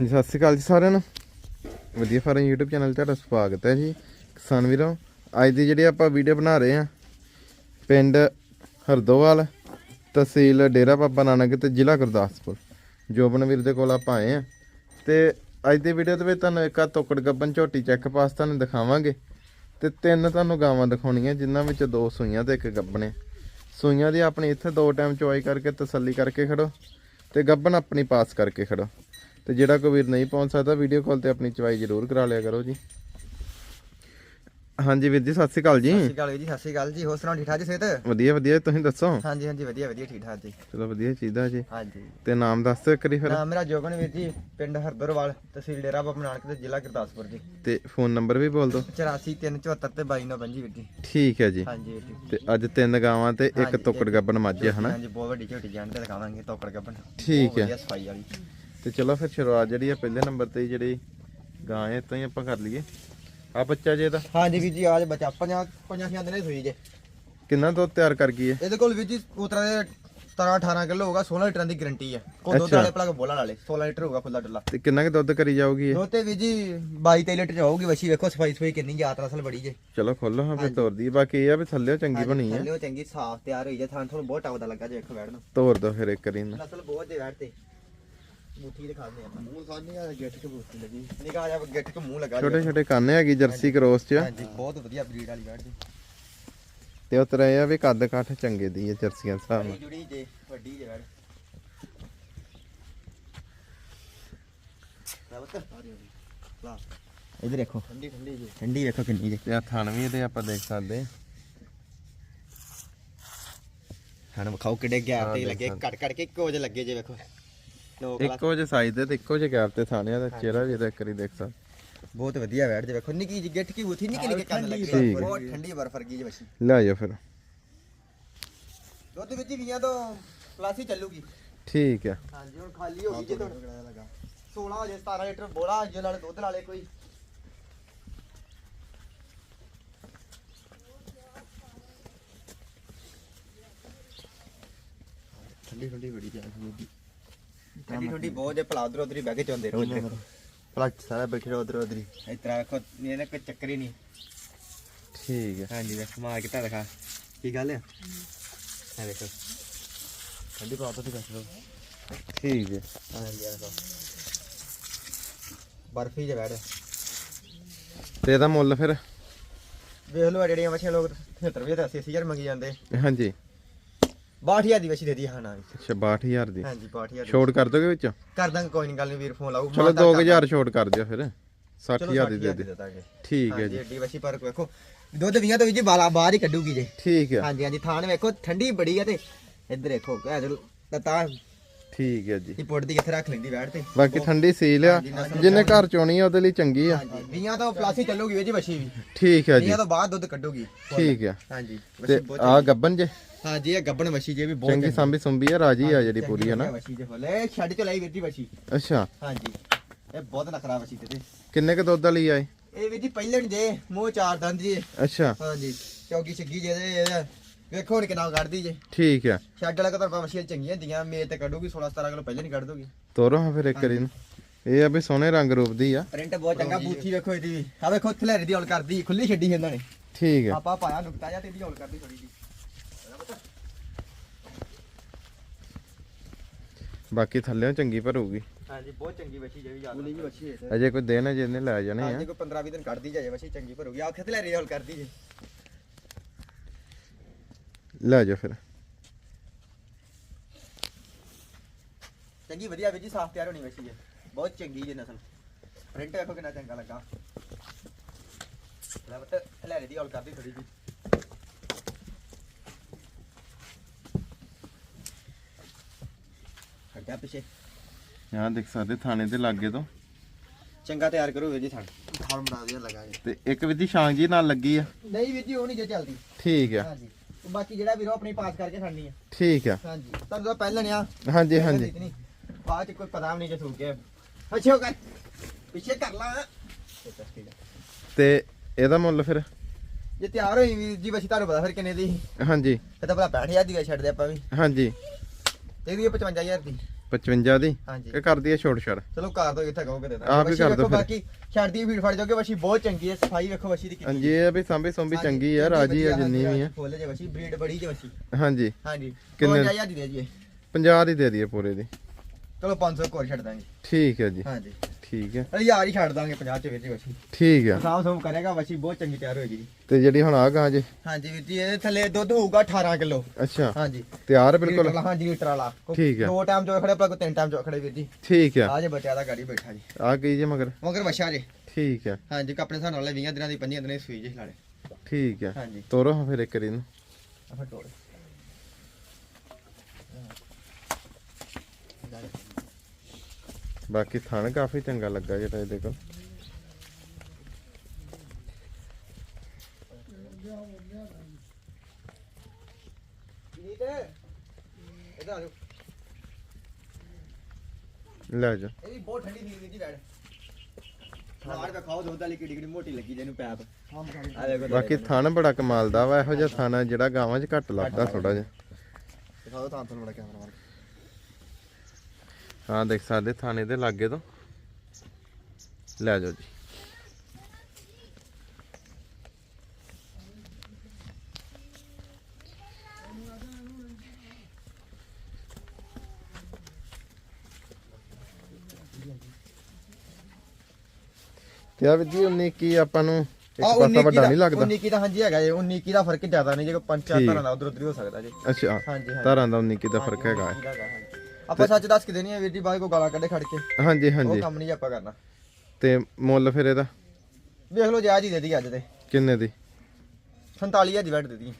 ਜੀ ਸਤਿ ਸ਼੍ਰੀ ਅਕਾਲ ਜੀ ਸਾਰਿਆਂ ਨੂੰ। ਵਧੀਆ ਫਾਰਮ YouTube ਚੈਨਲ ਤੁਹਾਡਾ ਸਵਾਗਤ ਹੈ ਜੀ, ਕਿਸਾਨ ਵੀਰੋ। ਅੱਜ ਦੀ ਜਿਹੜੀ ਆਪਾਂ ਵੀਡੀਓ ਬਣਾ ਰਹੇ ਹਾਂ, ਪਿੰਡ ਹਰਦੋਵਾਲ, ਤਹਿਸੀਲ ਡੇਰਾ ਬਾਬਾ ਨਾਨਕ ਤੇ ਜ਼ਿਲ੍ਹਾ ਗੁਰਦਾਸਪੁਰ। ਜੋਬਨ ਵੀਰ ਦੇ ਕੋਲ ਆਪਾਂ ਆਏ ਹਾਂ ਤੇ ਅੱਜ ਦੀ ਵੀਡੀਓ ਦੇ ਵਿੱਚ ਤੁਹਾਨੂੰ ਇੱਕ ਆ ਤੋਕੜ ਗੱਬਨ ਝੋਟੀ ਚੈੱਕ ਪਾਸ ਤੁਹਾਨੂੰ ਦਿਖਾਵਾਂਗੇ ਤੇ ਤਿੰਨ ਤੁਹਾਨੂੰ ਗਾਵਾਂ ਦਿਖਾਉਣੀਆਂ, ਜਿਨ੍ਹਾਂ ਵਿੱਚ ਦੋ ਸੂਈਆਂ ਤੇ ਇੱਕ ਗੱਬਣੇ ਸੂਈਆਂ ਦੀ ਆਪਣੀ ਇੱਥੇ ਦੋ ਟਾਈਮ ਚੋਈ ਕਰਕੇ ਤਸੱਲੀ ਕਰਕੇ ਖੜੋ ਤੇ ਗੱਬਨ ਆਪਣੀ ਪਾਸ ਕਰਕੇ ਖੜੋ। ਤੇ ਜਿਹੜਾ ਕੋਈ ਵੀਰ ਨਹੀਂ ਪਹੁੰਚ ਸਕਦਾ ਵੀਡੀਓ ਕਾਲ ਤੇ ਆਪਣੀ ਚਵਾਈ ਜ਼ਰੂਰ ਕਰਾ ਲਿਆ ਕਰੋ ਜੀ। ਹਾਂਜੀ ਵੀਰ ਜੀ ਸਤਿ ਸ਼੍ਰੀ ਅਕਾਲ ਜੀ। ਸਤਿ ਸ਼੍ਰੀ ਅਕਾਲ ਜੀ ਸਤਿ ਸ਼੍ਰੀ ਅਕਾਲ ਜੀ। ਹੋਰ ਸੁਣਾਓ ਠੀਕ ਠਾਕ ਜੀ ਸਿਹਤ? ਵਧੀਆ ਵਧੀਆ। ਤੁਸੀਂ ਦੱਸੋ? ਹਾਂਜੀ ਹਾਂਜੀ ਵਧੀਆ ਵਧੀਆ ਠੀਕ ਠਾਕ ਜੀ। ਚਲੋ ਵਧੀਆ ਚੀਦਾ ਜੀ। ਹਾਂਜੀ। ਤੇ ਨਾਮ ਦੱਸ ਦਿਓ ਇੱਕ ਵਾਰੀ ਫਿਰ। ਨਾਮ ਮੇਰਾ ਜੋਗਨ ਵੀਰ ਜੀ ਪਿੰਡ ਹਰਦਰਵਾਲ ਤਹਿਸੀਲ ਡੇਰਾ ਬਾਬਾ ਨਾਨਕ ਤੇ ਜ਼ਿਲ੍ਹਾ ਗੁਰਦਾਸਪੁਰ ਜੀ। ਤੇ ਫੋਨ ਨੰਬਰ ਵੀ ਬੋਲ ਦਿਓ। 8437 ਤੇ 2295 ਵੀਰ ਜੀ। ਠੀਕ ਹੈ ਜੀ। ਹਾਂਜੀ ਵੀਰ ਜੀ। ਤੇ ਅੱਜ ਤਿੰਨ ਗਾਵਾਂ ਤੇ ਇੱਕ ਹਾਂਜੀ, ਤੁੱਕੜ ਗੱਬਨ ਮੱਝ ਹੈ ਹਨਾ? ਹਾਂਜੀ ਬਹੁਤ ਵੱਡੀ ਝੋਟੀ ਜਾਣ ਤੇ ਦਿਖਾਵਾਂਗੇ ਤੋਕੜ ਗੱਬਨ ਠੀਕ ਹੈ। ਵਧੀਆ ਸਫ਼ਾਈ ਵਾਲੀ। ਤੇ ਚਲੋ ਫਿਰ ਸ਼ੁਰੂਆਤ ਜਿਹੜੀ ਆ ਪਹਿਲੇ ਨੰਬਰ ਤੇ ਜਿਹੜੀ ਗਾਂ ਹੈ ਤਾਂ ਹੀ ਆਪਾਂ ਕਰ ਲਈਏ। ਆ ਬੱਚਾ ਜੇ ਇਹਦਾ? ਹਾਂਜੀ ਵੀਰ ਜੀ ਆਜ ਬੱਚਾ ਪੰਜਾਂ ਪੰਜਾਂ ਛਿਆਂ ਦਿਨੇ ਸੂਈ ਜੇ। ਕਿੰਨਾ ਦੁੱਧ ਤਿਆਰ ਕਰ ਗਈ ਹੈ? ਇਹਦੇ ਕੋਲ ਵੀਰ ਜੀ ਉਤਰਾ ਦੇ 17 18 ਕਿਲੋ ਹੋਗਾ 16 ਲੀਟਰਾਂ ਦੀ ਗਾਰੰਟੀ ਹੈ ਕੋ ਦੁੱਧ। ਵਾਲੇ ਭਲਾ ਬੋਲਣ ਵਾਲੇ 16 ਲੀਟਰ ਹੋਗਾ ਖੁੱਲਾ ਡੁੱਲਾ ਤੇ ਕਿੰਨਾ ਕੁ ਦੁੱਧ ਕਰੀ ਜਾਊਗੀ ਇਹ? ਦੁੱਧ ਤੇ ਵੀਰ ਜੀ 22 23 ਲੀਟਰ ਚ ਆਊਗੀ ਵਸ਼ੀ ਵੇਖੋ ਸਫ਼ਾਈ ਸਫ਼ਾਈ ਕਿੰਨੀ ਯਾਤਰਾ ਅਸਲ ਬੜੀ ਜੇ। ਚਲੋ ਖੋਲੋ ਹਾਂ ਫਿਰ ਤੋਰ ਦੀ ਬਾਕੀ ਇਹ ਆ ਵੀ ਥੱਲੇ ਚੰਗੀ ਬਣੀ ਹੈ ਥੱਲੇ ਚੰਗੀ ਸਾਫ਼ ਤਿਆਰ ਹੋਈ ਜੇ ਥਾਂ ਤੁਹਾਨੂੰ ਬਹੁਤ ਟਾਉ ਦਾ ਲੱਗਾ ਜੇ ਵੇਖੋ ਵੈੜ ਨੂੰ। ਤੋਰ ਦੋ ਫਿਰ ਇੱਕ ਵਾਰੀ ਨੂੰ ਨਸਲ ਬਹੁਤ ਜੇ ਵੈੜ ਤੇ। ਬੂਠੀ ਦੇ ਖਾਂਦੇ ਆਪਾਂ। ਮੂੰਹ ਖਾਂਦੇ ਆ ਗਿੱਠ ਚ ਬੂਠੀ ਲੱਗੀ। ਨਿਕਾ ਜਾ ਗਿੱਠ ਚ ਮੂੰਹ ਲੱਗਾ ਛੋਟੇ ਛੋਟੇ ਕਾਨੇ ਹੈਗੀ ਜਰਸੀ ਕ੍ਰੋਸ ਚ। ਹਾਂਜੀ ਬਹੁਤ ਵਧੀਆ ਬਰੀਡ ਵਾਲੀ ਜੀ। ਤੇ ਉਤਰ ਆ ਵੀ ਕੱਦ ਕਾਠ ਚੰਗੇ ਦੀ ਹੈ ਜਰਸੀਆਂ ਦੇ ਹਿਸਾਬ ਨਾਲ। ਜੁੜੀ ਜੇ ਵੱਡੀ ਜੇ ਵੈੜ ਇਧਰ ਦੇਖੋ। ਠੰਡੀ ਠੰਡੀ ਜੀ। ਠੰਡੀ ਵੇਖੋ ਕਿੰਨੀ ਜੇ। ਤੇ ਆ ਥਣ ਵੀ ਇਹਦੇ ਆਪਾਂ ਦੇਖ ਸਕਦੇ। ਹਾਂ। ਹਣ ਵਿਖਾਓ ਕਿੱਡੇ ਗੈਪ ਤੇ ਦੇਖ ਲੱਗੇ। ਕੱਟ ਕੱਟ ਕੇ ਇੱਕੋ ਜਿਹੇ ਲੱਗੇ ਜੇ ਵੇਖੋ। ਇੱਕੋ ਜਿਹੇ ਸਾਈਜ਼ ਦੇ ਤੇ ਇੱਕੋ ਜਿਹੇ ਗੈਪ ਤੇ ਥਾਣਿਆ ਦਾ ਚਿਹਰਾ ਵੀ ਇਹਦਾ ਇੱਕ ਵਾਰੀ ਦੇਖ ਸਕਦੇ ਬਹੁਤ ਵਧੀਆ ਵੈੜ ਜੇ ਵੇਖੋ ਨਿੱਕੀ ਜਿਹੀ ਗਿੱਠ ਕੀ ਨਿੱਕੀ ਨਿੱਕੀ ਕੰਨ ਲੱਗੇ ਹੈ। ਬਹੁਤ ਠੰਡੀ ਬਰਫ ਵਰਗੀ ਜੇ ਵਸ਼ੀ ਲੈ ਜਾਓ ਫਿਰ। ਦੁੱਧ ਵਿੱਚ ਵੀਆਂ ਤੋਂ ਪਲੱਸ ਹੀ ਚੱਲੂਗੀ। ਠੀਕ ਹੈ। ਹਾਂਜੀ ਹੁਣ ਖਾਲੀ ਹੋ ਗਈ ਜੇ ਤੁਹਾਡਾ 16 ਹੋ ਜੇ 17 ਲੀਟਰ ਬੋਲਾ ਜੇ ਨਾਲ ਦੁੱਧ ਨਾਲੇ ਕੋਈ। ਠੰਡੀ ਠੰਡੀ ਬੜੀ ਜਾਂਦੀ ਠੰਡੀ ਠੰਡੀ ਬਹੁਤ ਜੇ ਭਲਾ ਉਧਰ ਉਧਰ ਹੀ ਬਹਿ ਕੇ ਚੋਂਦੇ ਰਹੋ ਦੇਖੋ ਭਲਾ ਸਾਰਾ ਬੈਠੇ ਰਹੋ ਉਧਰ ਉਧਰ ਹੀ। ਇਸ ਤਰ੍ਹਾਂ ਵੇਖੋ ਇਹਨੇ ਕੋਈ ਚੱਕਰ ਹੀ ਨਹੀਂ। ਠੀਕ ਹੈ। ਹਾਂਜੀ ਵੇਖ ਮਾਰ ਕੇ ਤਾਂ ਦਿਖਾ। ਕੀ ਗੱਲ ਆ? ਆ ਵੇਖੋ। ਠੰਡੀ ਪਾਪਾ ਤੇ ਕੱਟ ਲਓ ਠੀਕ ਹੈ। ਹਾਂਜੀ ਆ ਵੇਖੋ। ਬਰਫੀ ਜੇ ਬੈਠ। ਤੇ ਇਹਦਾ ਮੁੱਲ ਫਿਰ? ਵੇਖ ਲਓ ਜਿਹੜੀਆਂ ਮੱਛੀਆਂ ਲੋਕ 70 ਰੁਪਏ ਤੇ 80 ਹਜ਼ਾਰ ਮੰਗੀ ਜਾਂਦੇ। ਹਾਂਜੀ। 62000 ਦੀ ਵਛੀ ਦੇ ਦੀ ਹਾਂ ਨਾ ਅੱਛਾ 62000 ਦੀ। ਹਾਂਜੀ 62000 ਛੋਟ ਕਰ ਦੋਗੇ ਵਿੱਚ? ਕਰ ਦਾਂਗੇ ਕੋਈ ਨਹੀਂ ਗੱਲ ਨਹੀਂ ਵੀਰ ਫੋਨ ਲਾਊ। ਚਲੋ 2000 ਛੋਟ ਕਰ ਦਿਓ ਫਿਰ। 60000 ਦੀ ਦੇ ਦੇ ਦਾਂਗੇ। ਠੀਕ ਹੈ ਹਾਂਜੀ ਜੀ। ਏਡੀ ਵਛੀ ਪਰ ਵੇਖੋ ਦੁੱਧ ਵੀਆਂ ਤੋਂ ਵੀ ਜੀ ਬਾਲਾ ਬਾਹਰ ਹੀ ਕੱਢੂਗੀ ਜੇ। ਠੀਕ ਹੈ। ਹਾਂਜੀ ਹਾਂਜੀ ਥਾਣ ਵੇਖੋ ਠੰਡੀ ਬੜੀ ਆ ਤੇ ਇੱਧਰ ਦੇਖੋ ਕਹਿ ਚਲੋ ਤਾਂ ਠੀਕ ਹੈ ਜੀ। ਇਹ ਪੁੱਟ ਦੀ ਕਿੱਥੇ ਰੱਖ ਲੈਂਦੀ ਬੈਠ ਤੇ। ਬਾਕੀ ਠੰਡੀ ਸੀਲ ਆ। ਜਿੰਨੇ ਘਰ ਚੋਣੀ ਆ ਉਹਦੇ ਲਈ ਚੰਗੀ ਆ। ਹਾਂਜੀ ਵੀਆਂ ਤੋਂ ਪਲੱਸ ਹੀ ਚੱਲੂਗੀ ਵੀ ਜੀ ਵਛੀ ਵੀ। ਠੀਕ ਹੈ ਜੀ। ਵੀਆਂ ਤੋਂ ਬਾਅਦ ਦੁੱਧ ਕੱਢੂਗੀ। ਠੀਕ ਹੈ ਹਾਂਜੀ ਤੇ ਆ ਗੱਬਨ ਜੇ। ਹਾਂਜੀ ਇਹ ਗੱਬਣ ਵਛੀ ਜੇ ਵੀ ਬਹੁਤ ਚੰਗੀ ਸਾਂਭੀ ਸੁੰਭੀ ਆ ਰਾਜੀ ਆ ਜਿਹੜੀ ਪੂਰੀ ਹੈ ਨਾ ਵਛੀ ਜੇ ਫੁੱਲੇ। ਛੱਡ ਚ ਲਈ ਵੀਰ ਜੀ ਅੱਛਾ। ਹਾਂਜੀ ਇਹ ਬਹੁਤ ਨਖਰਾ ਵਛੀ ਤੇ ਕਿੰਨੇ ਕ ਦੁੱਧ ਵਾਲੀ ਆਏ ਇਹ? ਵੀਰ ਜੀ ਪਹਿਲਣ ਜੇ ਮੂੰਹ ਚਾਰ ਦੰਦ ਜੀ। ਅੱਛਾ। ਹਾਂਜੀ ਚੌਕੀ ਛੱਗੀ ਜੇ ਇਹਦਾ ਵੇਖੋ ਹੁਣ ਕਿੰਨਾ ਕੱਢਦੀ ਜੇ। ਠੀਕ ਹੈ ਛੱਡ ਵਾਲਾ ਕਦਰ ਵਛੀਆਂ ਚੰਗੀਆਂ ਹੁੰਦੀਆਂ ਮੇਰ ਤੇ ਕੱਢੂਗੀ 16 17 ਕਿਲੋ ਪਹਿਲਾਂ ਨਹੀਂ ਕੱਢ ਦੋਗੀ ਤੋਰੋ ਹਾਂ ਫਿਰ ਇੱਕ ਵਾਰੀ ਨੂੰ ਇਹ ਆ ਵੀ ਸੋਹਣੇ ਰੰਗ ਰੂਪ ਦੀ ਆ। ਪ੍ਰਿੰਟ ਬਹੁਤ ਚੰਗਾ ਬੂਥੀ ਵੇਖੋ ਇਹਦੀ ਵੀ। ਆ ਵੇਖੋ ਥਲੇਰੀ ਦੀ ਹੌਲ ਕਰਦੀ ਖੁੱਲੀ ਛੱਡੀ ਇਹਨਾਂ ਨੇ। ਠੀਕ ਹੈ ਆਪਾਂ ਪਾਇਆ ਨੁਕਤਾ ਜਾਂ ਤੇ ਇਹਦੀ ਹੌਲ ਕਰਦੀ ਥੋੜੀ ਜੀ ਬਾਕੀ ਥੱਲੇੋਂ ਚੰਗੀ ਭਰੂਗੀ। ਹਾਂਜੀ ਬਹੁਤ ਚੰਗੀ ਵਛੀ ਜੇ ਵੀ ਯਾਦ ਜੀ ਵਛੀ ਹੈ ਅਜੇ ਕੋਈ ਦਿਨ ਹੈ ਜਿਹਨੇ ਲੈ ਜਾਣੇ ਆ। ਹਾਂਜੀ ਕੋਈ 15 20 ਦਿਨ ਕੱਢਦੀ ਜਾਏ ਵਛੀ ਚੰਗੀ ਭਰੂਗੀ। ਆ ਥਲੇਰੀ ਹੌਲ ਕਰਦੀ ਜੇ। ਲੈ ਜਾਓ ਫਿਰ। ਚੰਗੀ ਵਧੀਆ ਵੀ ਜੀ ਸਾਫ਼ ਤਿਆਰ ਹੋਣੀ ਵਛੀ ਹੈ ਬਹੁਤ ਚੰਗੀ ਜੇ ਨਸਲ। ਪ੍ਰਿੰਟ ਵੇਖੋ ਕਿੰਨਾ ਚੰਗਾ ਲੱਗਾ। ਲੈ ਬਟ ਥਲੇਰੀ ਦੀ ਹੌਲ ਕਰਦੀ ਥੋੜੀ ਜੀ ਹਟਿਆ ਪਿੱਛੇ। ਆਹ ਦੇਖ ਸਕਦੇ ਥਾਣੇ ਤੇ ਲਾਗੇ ਤੋਂ। ਚੰਗਾ ਤਿਆਰ ਕਰੋ ਵੀਰ ਜੀ ਥਣ। ਫਾਰਮ ਬਣਾ ਦਿਆ ਲਗਾ ਜੀ ਤੇ ਇੱਕ ਵਿਧੀ ਸ਼ਾਂਗ ਜੀ ਨਾਲ ਲੱਗੀ ਆ। ਨਹੀਂ ਵੀਰ ਜੀ ਉਹ ਨਹੀਂ ਜੇ ਚੱਲਦੀ। ਠੀਕ ਆ। ਹਾਂਜੀ। ਬਾਕੀ ਜਿਹੜਾ ਵੀਰੋ ਆਪਣੀ ਪਾਸ ਕਰਕੇ ਖੜਨੀ ਆ। ਠੀਕ ਆ। ਹਾਂਜੀ। ਤੁਹਾਨੂੰ ਤਾਂ ਪਹਿਲਾਂ ਆ ਹਾਂਜੀ ਹਾਂਜੀ। ਬਾਅਦ ਚ ਕੋਈ ਪਤਾ ਨਹੀਂ ਜੇ ਥੂਕ ਗਿਆ। ਅੱਛਾ ਕਰ ਪਿੱਛੇ ਕਰ ਲਾ। ਤੇ ਇਹਦਾ ਮੁੱਲ ਫਿਰ? ਜੇ ਤਿਆਰ ਹੋਈ ਵੀਰ ਜੀ ਬਸ ਤੁਹਾਨੂੰ ਪਤਾ ਫਿਰ ਕਿੰਨੇ ਦੀ ਹਾਂਜੀ। ਇਹ ਤਾਂ ਭਲਾ 65000 ਦੀ ਛੱਡਦੇ ਆਪਾਂ ਵੀ। ਹਾਂਜੀ। ਇਹਦੀ 55000 ਦੀ। 55 ਦੀ? ਹਾਂਜੀ। ਇਹ ਕਰਦੀ ਹੈ ਛੋਟ ਛੜ ਚਲੋ ਕਰ ਦੋ ਇੱਥੇ ਕਹੋਗੇ ਦੇ ਆਪ ਹੀ ਕਰ ਦਿਓ ਫਿਰ। ਬਾਕੀ ਛੱਡਦੀ ਫੀਡ ਫੜ ਜਾਓਗੇ ਵਸ਼ੀ ਬਹੁਤ ਚੰਗੀ ਹੈ ਸਫ਼ਾਈ ਵੇਖੋ ਵਸ਼ੀ ਦੀ ਹਾਂਜੀ ਇਹ ਆ ਵੀ ਸਾਂਭੀ ਸੁੰਭੀ ਚੰਗੀ ਆ ਰਾਜੀ ਆ ਜਿੰਨੀ ਵੀ ਆ। ਫੁੱਲ ਜੇ ਵਸ਼ੀ ਬਰੀਡ ਬੜੀ ਜੇ ਵਸ਼ੀ। ਹਾਂਜੀ। ਹਾਂਜੀ ਕਿੰਨੇ? ਕਿੰਨੇ ਹਜ਼ਾਰ ਦੀ ਦੇ ਜੀ 50 ਦੀ ਦੇ ਦਈਏ ਪੂਰੇ ਦੀ। ਚਲੋ 500 ਕੋਰ ਛੱਡ ਦਾਂਗੇ। ਠੀਕ ਹੈ ਜੀ। ਹਾਂਜੀ। ਠੀਕ ਹੈ। ਅਰੇ ਯਾਰ ਹੀ ਛੱਡ ਦਾਂਗੇ 50 ਚ ਵੀਰ ਜੀ ਵਸ਼ੀ ਠੀਕ ਆ ਸਾਫ਼ ਸੂਮ ਕਰੇਗਾ ਵਸ਼ੀ ਬਹੁਤ ਚੰਗੀ ਤਿਆਰ ਹੋਏਗੀ। ਜੀ ਤੇ ਜਿਹੜੀ ਹੁਣ ਆ ਗਾਂ ਜੇ? ਹਾਂਜੀ ਵੀਰ ਜੀ ਇਹਦੇ ਥੱਲੇ ਦੁੱਧ ਹੋਊਗਾ 18 ਕਿਲੋ। ਅੱਛਾ। ਹਾਂਜੀ। ਤਿਆਰ ਬਿਲਕੁਲ? ਲੀਟਰ ਵਾਲਾ, ਹਾਂਜੀ ਲੀਟਰ ਵਾਲਾ। ਕੋਈ ਠੀਕ ਹੈ। ਦੋ ਟਾਈਮ ਜੋ ਖੜੇ ਤਿੰਨ ਟਾਈਮ ਜੋ ਖੜੇ ਵੀਰ ਜੀ। ਠੀਕ ਆ ਆ ਜੇ ਬੱਚਿਆਂ ਦਾ ਗਾੜੀ ਬੈਠਾ ਜੀ। ਆ ਕੀ ਜੇ ਮਗਰ? ਮਗਰ ਜੇ। ਠੀਕ ਆ ਹਾਂਜੀ ਆਪਣੇ ਹਿਸਾਬ ਨਾਲ 20 ਦਿਨਾਂ ਦੀ 25 ਦਿਨਾਂ ਦੀ ਸੂਈ ਜੇ ਲਾਲੇ ਠੀਕ ਆ ਹਾਂਜੀ। ਤੋਰੋ ਫਿਰ ਇੱਕ ਵਾਰੀ ਨੂੰ ਆਹ ਟੋੜ ਬਾਕੀ ਥਣ ਕਾਫੀ ਚੰਗਾ ਲੱਗਾ ਜਿਹੜਾ ਇਹਦੇ ਕੋਲ। ਲੈ ਜਾ। ਇਹ ਵੀ ਬਹੁਤ ਠੰਡੀ ਨੀਂਦ ਜੀ ਬੈਠ ਨਾੜ ਦਾ ਖਾਓ ਦੁੱਧ ਵਾਲੀ ਕਿੜੀ ਕਿੜੀ ਮੋਟੀ ਲੱਗੀ ਜਿਹਨੂੰ ਪੈਪ। ਆ ਦੇਖੋ ਬਾਕੀ ਥਣ ਬੜਾ ਕਮਾਲ ਦਾ ਵਾ ਇਹੋ ਜਿਹਾ ਥਣ ਆ ਜਿਹੜਾ ਗਾਵਾਂ 'ਚ ਘੱਟ ਲੱਗਦਾ ਥੋੜਾ ਜਿਹਾ। ਦਿਖਾਓ ਤਾਂ ਤੁਹਾਨੂੰ ਬੜਾ ਕੈਮਰਾ ਮਾਰ ਹਾਂ ਦੇਖ ਸਕਦੇ ਥਣ ਇਹਦੇ ਲਾਗੇ ਤੋਂ। ਲੈ ਜਾਓ ਜੀ। ਤੇ ਆ ਵੀ ਜੀ 19 ਕੀ ਆਪਾਂ ਨੂੰ ਇੱਕ ਆ ਪਾਸਾ ਵੱਡਾ ਨਹੀਂ ਲੱਗਦਾ। 19 ਕੀ ਦਾ ਹਾਂਜੀ ਹੈਗਾ ਜੀ 19 ਕੀ ਦਾ ਫ਼ਰਕ ਜ਼ਿਆਦਾ ਨਹੀਂ ਜੇ ਕੋਈ ਪੰਜ ਚਾਰ ਠੀਕ। ਤਰ੍ਹਾਂ ਦਾ ਉਧਰ ਉਧਰ ਹੋ ਸਕਦਾ ਜੀ। ਅੱਛਾ ਹਾਂਜੀ ਹਾਂਜੀ। ਧਾਰਾਂ ਦਾ 19 ਕੀ ਦਾ ਫ਼ਰਕ ਹੈਗਾ। ਹੈ। ਆਪਾਂ ਸੱਚ ਦੱਸ ਕੇ ਦੇਣੀ ਹੈ ਵੀਰ ਜੀ ਬਾਅਦ ਕੋ ਗਾਲਾਂ ਕੱਢੇ ਖੜ ਕੇ। ਹਾਂਜੀ ਉਹ ਹਾਂਜੀ। ਕੰਮ ਨਹੀਂ ਆਪਾਂ ਕਰਨਾ। ਤੇ ਮੁੱਲ ਫਿਰ ਇਹਦਾ? ਵੇਖ ਲਓ ਜਾਇਜ਼ ਹੀ ਦੇ ਦੀ ਅੱਜ ਤੇ। ਕਿੰਨੇ ਦੀ? 47000 ਦੀ ਵੈਟ ਦੇ ਦੀ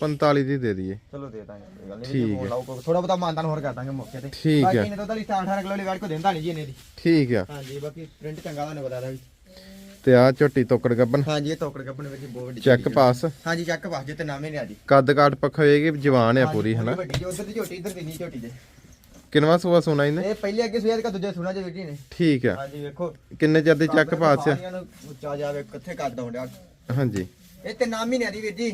45 ਦੀ ਦੇ ਦਈਏ। ਚਲੋ ਦੇ ਦਾਂਗੇ ਕੋਈ ਗੱਲ ਨਹੀਂ। ਫੋਨ ਲਾਓ ਕੋਈ ਥੋੜਾ ਬਹੁਤਾ ਮਾਨਤਾਨ ਹੋਰ ਕਰ ਦਾਂਗੇ ਮੌਕੇ ਤੇ। ਠੀਕ ਹੈ। ਬਾਕੀ ਨੇ ਤਾਂ ਉਹਦਾ ਲਈ 18 ਕਿਲੋ ਦੀ ਵੈਟ ਕੋ ਦਿੰਦਾ ਨਹੀਂ ਜੀ ਇਹਨੇ ਦੀ। ਠੀਕ ਆ। ਹਾਂਜੀ ਬਾਕੀ ਪ੍ਰਿੰਟ ਚੰਗਾ ਤੁਹਾਨੂੰ ਬਤਾ ਦਾ ਵੀ। ਤੇ ਆ ਝੋਟੀ ਤੋਕੜ ਗੱਬਨ ਹਾਂਜੀ ਇਹ ਤੋਕੜ ਕੱਪਣ ਵਿੱਚ ਬਹੁਤ ਵੱਡੀ ਚੈੱਕ ਪਾਸ। ਹਾਂਜੀ ਚੈੱਕ ਪਾਸ ਜੇ ਤੇ ਨਾਮੇ ਨੇ ਆਜੀ ਕੱਦ ਕਾਟ ਪੱਖ ਹੋਏਗੀ ਜਵਾਨ ਆ ਪੂਰੀ ਹਨਾ? ਵੱਡੀ ਉਧਰ ਦੀ ਝੋਟੀ ਇਧਰ ਦੀ ਨਹੀਂ ਝੋਟੀ ਦੇ। ਕਿੰਨਵਾ ਸੂਆ ਸੁਣਾ ਇਹਨੇ? ਇਹ ਪਹਿਲੇ ਅੱਗੇ ਸੁਆ ਦਾ ਦੂਜੇ ਸੁਣਾ ਜੇ ਵੀਰ ਜੀ ਨੇ। ਠੀਕ ਆ। ਹਾਂਜੀ ਵੇਖੋ। ਕਿੰਨੇ ਚਿਰ ਦੀ ਚੱਕ ਪਾਸ ਆ? ਉੱਚਾ ਜਾਵੇ ਕਿੱਥੇ ਕੱਦ ਹੁੰਦਿਆ ਹਾਂਜੀ। ਇਹ ਤੇ ਨਾਮ ਹੀ ਨਹੀਂ ਆਦੀ ਵੀਰ ਜੀ।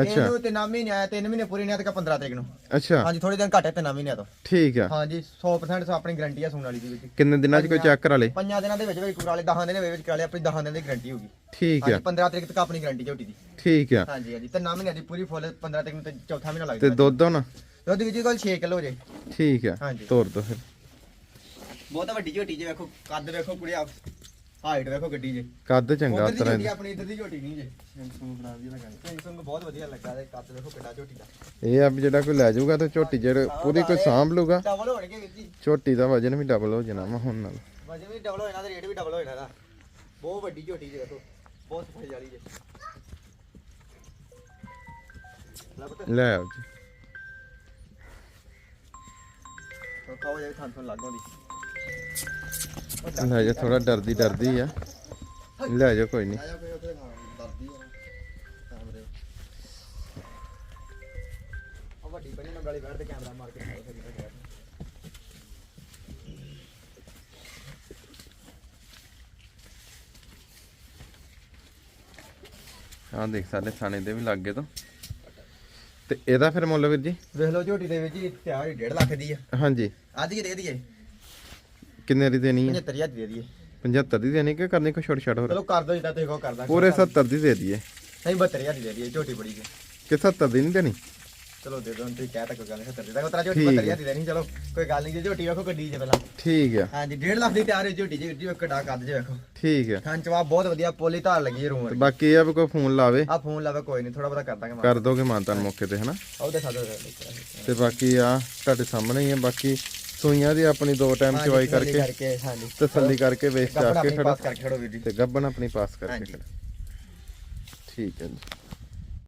ਅੱਛਾ। ਇਹਨੂੰ ਤੇ ਨਾਮ ਹੀ ਨਹੀਂ ਆਇਆ 3 ਮਹੀਨੇ ਪੂਰੇ ਨਹੀਂ ਆ ਤੇ 15 ਤਰੀਕ ਨੂੰ। ਅੱਛਾ। ਹਾਂਜੀ ਥੋੜੇ ਦਿਨ ਘੱਟ ਤੇ ਨਾਮ ਹੀ ਨਹੀਂ ਆ ਤੋਂ। ਠੀਕ ਆ। ਹਾਂਜੀ 100% ਆਪਣੀ ਗਾਰੰਟੀ ਆ ਸੁਣ ਵਾਲੀ ਦੀ ਜੀ। ਕਿੰਨੇ ਦਿਨਾਂ ਚ ਕੋਈ ਚੈੱਕ ਕਰਾ ਲੇ? ਪੰਜਾਂ ਦਿਨਾਂ ਦੇ ਵਿੱਚ ਵਿੱਚ ਕਰਾ ਲੇ 10 ਦਿਨਾਂ ਦੇ ਵਿੱਚ ਕਰਾ ਲੇ ਆਪਣੀ 10 ਦਿਨਾਂ ਦੀ ਗਾਰੰਟੀ ਹੋਗੀ ਠੀਕ ਹਾਂਜੀ ਆ 15 ਤਰੀਕ ਤੱਕ ਆਪਣੀ ਗਾਰੰਟੀ ਝੋਟੀ ਦੀ। ਠੀਕ ਆ। ਹਾਂਜੀ ਹਾਂਜੀ। ਤੇ ਨਾਮ ਹੀ ਨਹੀਂ ਆਦੀ ਪੂਰੀ ਫੁੱਲ 15 ਤਰੀਕ ਨੂੰ ਤੇ ਚੌਥਾ ਮਹੀਨਾ ਲੱਗ ਤੇ ਦੁੱਧ ਹੁਣ? ਦੁੱਧ ਵੀਰ ਜੀ ਕੋਲ 6 ਕਿਲੋ ਜੇ। ਠੀਕ ਆ ਹਾਂਜੀ। ਤੋਰ ਦੋ ਫਿਰ। ਬਹੁਤ ਵੱਡੀ ਝੋਟੀ ਜੇ ਵੇਖੋ ਕੱਦ ਵੇਖੋ ਕੁੜੀ ਹਾਈਟ ਵੇਖੋ ਗੱਡੀ ਜੇ। ਕੱਦ ਚੰਗਾ ਉਧਰ ਦੀ ਤਰ੍ਹਾਂ ਝੋਟੀ ਆਪਣੀ ਇੱਧਰ ਦੀ ਝੋਟੀ ਨਹੀਂ ਜੇ। ਸਿੰਘ ਸਿੰਘ ਬਹੁਤ ਵਧੀਆ ਲੱਗਾ ਤੇ ਕੱਦ ਵੇਖੋ ਕਿੱਡਾ ਝੋਟੀ ਦਾ। ਇਹ ਆ ਵੀ ਜਿਹੜਾ ਕੋਈ ਲੈ ਜਾਊਗਾ ਤੇ ਝੋਟੀ ਜਿਹੜੇ ਪੂਰੀ ਕੋਈ ਸਾਂਭ ਲੂਗਾ ਡਬਲ ਹੋਣਗੇ ਵੀਰ ਜੀ। ਝੋਟੀ ਦਾ ਵਜਨ ਵੀ ਡਬਲ ਹੋ ਜਾਣਾ ਵਾ ਹੁਣ ਨਾਲ। ਵਜਨ ਵੀ ਡਬਲ ਹੋ ਜਾਣਾ ਤੇ ਰੇਟ ਵੀ ਡਬਲ ਹੋ ਜਾਣਾ ਇਹਦਾ। ਬਹੁਤ ਵੱਡੀ ਝੋਟੀ ਜੇ ਵੇਖੋ। ਬਹੁਤ ਸਫ਼ਾਈ ਵਾਲੀ ਜੇ। ਲੈ ਆਓ ਜੀ। ਖਾਓ ਜੇ ਥਾਂ ਥਾਂ ਲੱਗੋਂ ਦੀ ਲੈ ਜਾ ਥੋੜਾ ਡਰਦੀ ਡਰਦੀ ਆ। ਲੈ ਜਾ ਕੋਈ ਨਹੀਂ। ਵੱਡੀ ਬਣੀ ਬੈਠ ਤੇ ਕੈਮਰਾ ਮਾਰ ਕੇ ਦੇਖ ਸਾਡੇ ਥਾਣੇ ਦੇ ਵੀ ਲੱਗੇ ਤੋਂ। ਤੇ ਇਹਦਾ ਫਿਰ ਮੁੱਲ ਵੀਰ ਜੀ? ਵੇਖ ਲਓ ਝੋਟੀ ਦੇ ਵਿੱਚ ਜੀ ਤਿਆਰ 1.5 ਲੱਖ ਦੀ ਆ। ਹਾਂਜੀ। ਅੱਜ ਹੀ ਦੇ ਦਈਏ? ਕਿੰਨੇ ਦੀ ਦੇਣੀ ਹੈ 75000 ਦੀ ਦੇ ਦਈਏ। 75 ਦੀ ਦੇਣੀ ਕਿ ਕਰਨੀ ਕੋਈ ਛੋਟ ਛਾਟ ਹੋਰ? ਚਲੋ ਕਰ ਦੋ ਜਿੱਦਾਂ ਤੁਸੀਂ ਕਹੋ ਕਰ ਦਾਂਗੇ ਪੂਰੇ 70 ਦੀ ਦੇ ਦਈਏ। ਨਹੀਂ 72000 ਦੀ ਦੇ ਦਈਏ ਝੋਟੀ ਬੜੀ ਕਿ 70 ਦੀ ਨਹੀਂ ਦੇਣੀ? ਚਲੋ ਦੇ ਦੋ ਤੁਸੀਂ ਕਹਿ ਤਾ ਕੋਈ ਗੱਲ 70 ਦੇ ਉਤਰਾ ਝੋਟੀ ਠੀਕ ਹੈ। 72000 ਦੀ ਦੇਣੀ ਚਲੋ ਕੋਈ ਗੱਲ ਨਹੀਂ ਜੀ ਝੋਟੀ ਵੇਖੋ ਗੱਡੀ ਜੇ ਪਹਿਲਾਂ। ਠੀਕ ਆ ਹਾਂਜੀ 1.5 ਲੱਖ ਦੀ ਤਿਆਰ ਹੈ ਝੋਟੀ ਜੀ ਜੀ ਕਿੱਡਾ ਕੱਦ ਜੇ ਵੇਖੋ। ਠੀਕ ਆ ਖਾਂ ਚਵਾ ਬਹੁਤ ਵਧੀਆ ਪੋਲੀ ਧਾਰ ਲੱਗੀ ਹੈ ਰੂਮ ਤੇ ਬਾਕੀ ਇਹ ਆ ਵੀ ਕੋਈ ਫੋਨ ਲਾਵੇ। ਆ ਫੋਨ ਲਾਵੇ ਕੋਈ ਨਹੀਂ ਥੋੜਾ ਬਹੁਤਾ ਕਰ ਦਾਂਗੇ ਕਰ ਦੋਗੇ ਮਾਨਤਾਨ ਮੌਕੇ ਤੇ ਹਨਾ? ਉਹਦੇ ਸਾਦੋ ਤੇ ਬਾਕੀ ਆ ਤੁਹਾਡੇ ਸਾਹਮਣੇ ਹੀ ਆ ਬਾਕੀ ਸੂਈਆਂ ਦੀ ਆਪਣੀ ਦੋ ਟਾਈਮ ਚਵਾਈ ਕਰਕੇ ਕਰਕੇ ਹਾਂਜੀ। ਤਸੱਲੀ ਕਰਕੇ ਵੇਚ ਚਾ ਕੇ ਆਪਣੀ ਖੜਾ। ਪਾਸ ਕਰਕੇ ਖੜੋ ਵੀਰ ਜੀ। ਤੇ ਗੱਬਨ ਆਪਣੀ ਪਾਸ ਕਰਕੇ ਹਾਂਜੀ। ਖੜਾ। ਠੀਕ ਹੈ ਜੀ।